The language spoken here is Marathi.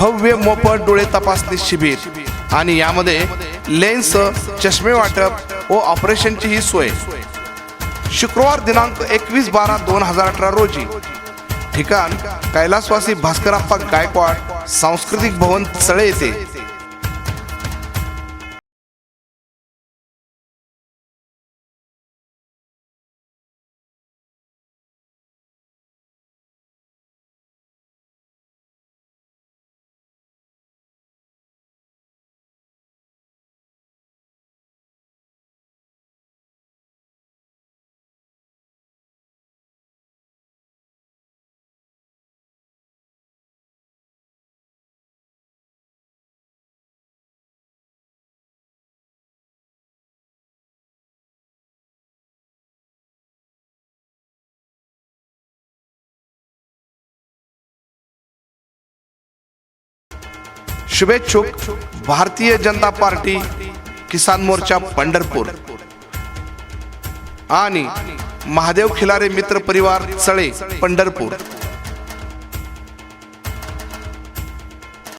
भव्य मोफत डोळे तपासणी शिबिर. आणि यामध्ये लेन्स चष्मे वाटप व ऑपरेशनची ही सोय. शुक्रवार दिनांक एकवीस बारा दोन हजार अठरा रोजी. ठिकाण कैलासवासी भास्करप्पा गायकवाड सांस्कृतिक भवन चळे येथे. शुभेच्छुक भारतीय जनता पार्टी किसान मोर्चा पंढरपूर. आणि महादेव खिलारे मित्र परिवार चळे पंढरपूर.